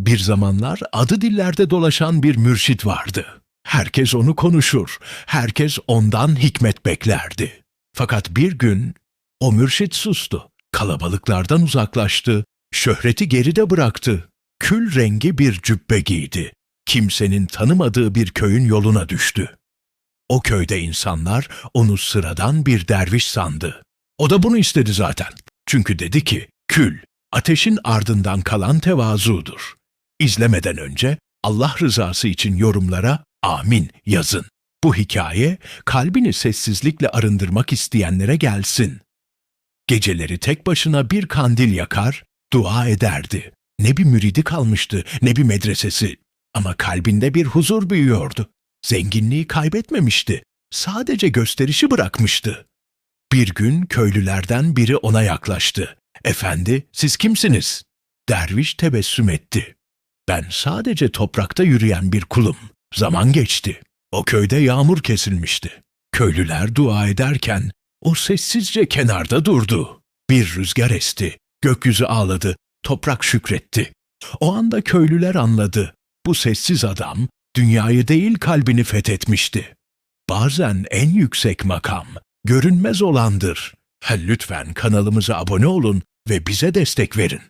Bir zamanlar adı dillerde dolaşan bir mürşit vardı. Herkes onu konuşur, herkes ondan hikmet beklerdi. Fakat bir gün o mürşit sustu, kalabalıklardan uzaklaştı, şöhreti geride bıraktı. Kül rengi bir cübbe giydi. Kimsenin tanımadığı bir köyün yoluna düştü. O köyde insanlar onu sıradan bir derviş sandı. O da bunu istedi zaten. Çünkü dedi ki, kül, ateşin ardından kalan tevazudur. İzlemeden önce Allah rızası için yorumlara amin yazın. Bu hikaye kalbini sessizlikle arındırmak isteyenlere gelsin. Geceleri tek başına bir kandil yakar, dua ederdi. Ne bir müridi kalmıştı, ne bir medresesi. Ama kalbinde bir huzur büyüyordu. Zenginliği kaybetmemişti. Sadece gösterişi bırakmıştı. Bir gün köylülerden biri ona yaklaştı. Efendi, siz kimsiniz? Derviş tebessüm etti. Ben sadece toprakta yürüyen bir kulum. Zaman geçti. O köyde yağmur kesilmişti. Köylüler dua ederken o sessizce kenarda durdu. Bir rüzgar esti. Gökyüzü ağladı. Toprak şükretti. O anda köylüler anladı. Bu sessiz adam dünyayı değil kalbini fethetmişti. Bazen en yüksek makam görünmez olandır. Ha, lütfen kanalımıza abone olun ve bize destek verin.